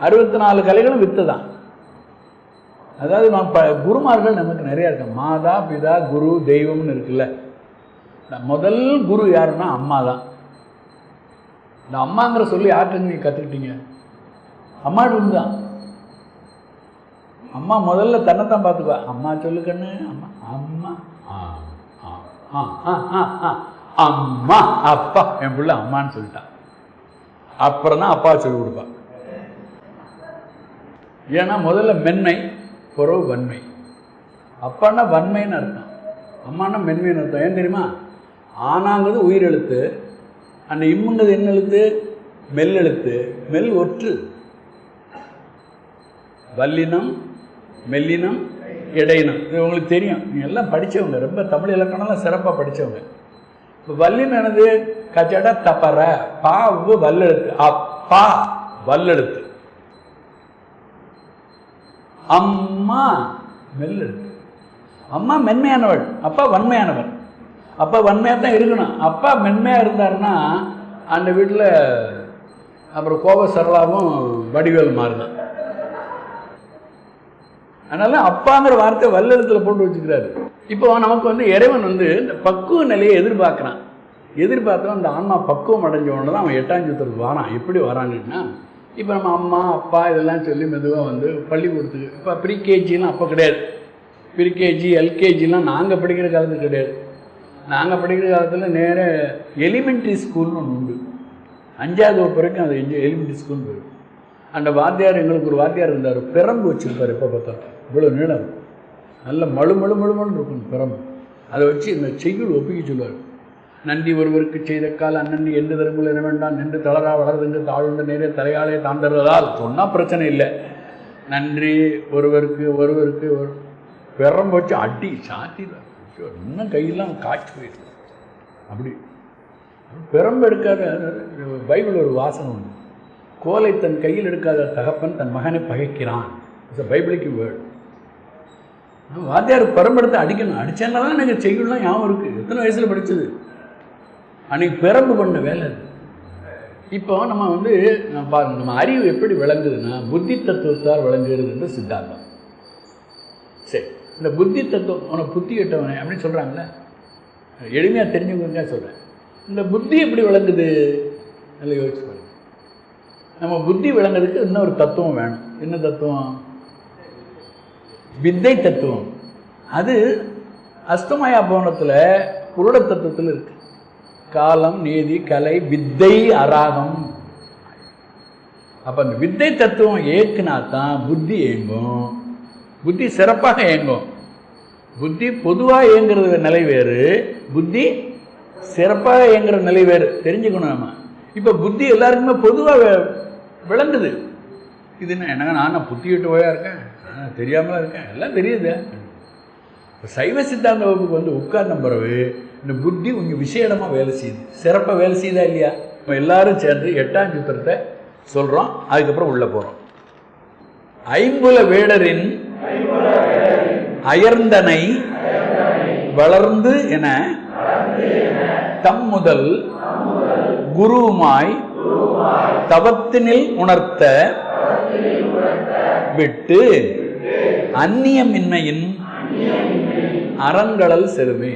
அறுபத்தி நாலு கலைகளும் வித்து தான் அதாவது நான் ப குருமார்கள் நமக்கு நிறையா இருக்கு. மாதா பிதா குரு தெய்வம்னு இருக்குல்ல. முதல் குரு யாருன்னா அம்மா தான். இந்த அம்மாங்கிற சொல்லி யார்கிட்ட நீங்கள் கற்றுக்கிட்டீங்க அம்மாட்டு தான். அம்மா முதல்ல தன்னைத்தான் பார்த்துக்குவா. அம்மா சொல்லு கண்ணு அம்மா அம்மா ஆ, ஆ, ஆ, ஆ, ஆ, ஆ. அம்மா அப்பா என் பிள்ளை அம்மான்னு சொல்லிட்டான் அப்புறம் தான் அப்பா சொல்லி கொடுப்பா. ஏன்னா முதல்ல மென்மை புறவு வன்மை. அப்பான்னா வன்மைன்னு அர்த்தம். அம்மானா மென்மைன்னு அர்த்தம். ஏன் தெரியுமா? ஆனாங்கிறது உயிரெழுத்து அந்த இம்முங்கிறது என்ன எழுத்து? மெல்லெழுத்து மெல் ஒற்று. வல்லினம் மெல்லினம் இடையினம். இது உங்களுக்கு தெரியும். நீங்கள் எல்லாம் படித்தவங்க ரொம்ப தமிழ் இலக்கணம்லாம் சிறப்பாக படித்தவங்க இப்போ வல்லினம் என்னது? கச்சட தப்பற. பா உ வல்லெழுத்து. அப்பா வல்லெழுத்து. அம்மா மெல்லு. அம்மா மென்மையானவள் அப்பா வன்மையானவர். அப்பா வன்மையாக தான் இருக்கணும். அப்பா மென்மையாக இருந்தாருன்னா அந்த வீட்டில் அப்புறம் கோப சரளாவும் வடிவேல் மாறுதான் அதனால அப்பாங்கிற வார்த்தை வல்லெழுத்துல போட்டு வச்சுக்கிறாரு. இப்போ நமக்கு வந்து இறைவன் வந்து இந்த பக்குவ நிலையை எதிர்பார்க்குறான். எதிர்பார்த்தவன் அந்த ஆன்மா பக்குவம் அடைஞ்ச உடனே தான் அவன் எட்டாம் சூத்திரத்துக்கு வரான். எப்படி வரான்னா இப்போ நம்ம அம்மா அப்பா இதெல்லாம் சொல்லி மெதுவாக வந்து பள்ளிக்கூடத்துக்கு இப்போ ப்ரீகேஜிலாம் அப்போ கிடையாது. ப்ரீகேஜி எல்கேஜிலாம் நாங்கள் படிக்கிற காலத்துல கிடையாது. நாங்கள் படிக்கிற காலத்தில் நேர எலிமெண்ட்ரி ஸ்கூல்னு ஒன்று உண்டு. அஞ்சாவது வரைக்கும் அது எலிமெண்ட்ரி ஸ்கூல் போயிடும் அந்த வாத்தியார் எங்களுக்கு ஒரு வாத்தியார் இருந்தார். பிரம்பு வச்சுருப்பார் எப்போ பார்த்தா இவ்வளோ நீளம். நல்ல மழு மழு மழுமழுன்னு இருக்கும் பிரம்பு அதை வச்சு இந்த செய்யுள் ஒப்பிக்க சொல்லுவார். நன்றி ஒருவருக்கு செய்த கால் அண்ணன் எந்த தரங்குள் என வேண்டாம். நின்று தளரா வளர்ந்துங்க தாழ்ந்த நேரே தலையாலே தாண்டறதால் சொன்னால் பிரச்சனை இல்லை. நன்றி ஒருவருக்கு ஒருவருக்கு ஒரு பெரம்பு வச்சு அடி சாத்திடுவார் இன்னும் கையெல்லாம் காய்ச்சி போயிடும் அப்படி. பெரம்பு எடுக்காத பைபிள் ஒரு வாசனம் உண்டு. கோலை தன் கையில் எடுக்காத தகப்பன் தன் மகனை பகைக்கிறான். இட்ஸ் பைபிளுக்கு வேர்டு வாத்தியார் பெரம்பெடுத்து அடிக்கணும். அடித்தேன்னா தான் எனக்கு செய்யுள்லாம் ஞாபகம் இருக்குது எத்தனை வயசில் படித்தது அன்னைக்கு பெரம்பு பண்ண வேலை அது. இப்போ நம்ம வந்து பாருங்க நம்ம அறிவு எப்படி விளங்குதுன்னா புத்தி தத்துவத்தால் விளங்குகிறது என்று சித்தாந்தம். சரி இந்த புத்தி தத்துவம் உனக்கு புத்தி எட்டவனே அப்படின்னு சொல்கிறாங்களே எளிமையாக தெரிஞ்சுக்கோங்க சொல்கிறேன் இந்த புத்தி எப்படி விளங்குது? நல்லா யோசிச்சு பாருங்க. நம்ம புத்தி விளங்குறதுக்கு இன்னொரு தத்துவம் வேணும். என்ன தத்துவம்? வித்தை தத்துவம். அது அஸ்தமயா பவனத்தில் குருட தத்துவத்தில் இருக்குது காலம் நீதி கலை வித்தை அராகம். அப்ப அந்த வித்தை தத்துவம் ஏக்குனா தான் புத்தி இயங்கும். புத்தி சிறப்பாக இயங்கும். புத்தி பொதுவாக இயங்குறது நிலை வேறு. புத்தி சிறப்பாக இயங்குற நிலை வேறு. தெரிஞ்சுக்கணும் நம்ம. இப்போ புத்தி எல்லாருக்குமே பொதுவாக விளங்குது. இது என்ன என்னங்க நான் புத்தியிட்டு போயா இருக்கேன்? தெரியாமலாம் இருக்கேன்? எல்லாம் தெரியுது. சைவ சித்தாந்த வகுப்புக்கு வந்து உட்கார்ந்த பிறகு இந்த புத்தி கொஞ்சம் விசேடமாக வேலை செய்யுது. சிறப்பாக வேலை செய்யுதா இல்லையா? இப்போ எல்லாரும் சேர்ந்து எட்டாம் சூத்திரத்தை சொல்கிறோம் அதுக்கப்புறம் உள்ளே போகிறோம் ஐம்புல வேடரின் அயர்ந்தனை வளர்ந்து என தம் முதல் குருவுமாய் தவத்தினில் உணர்த்த விட்டு அந்நியமின்மையின் அறங்கடல் செருமே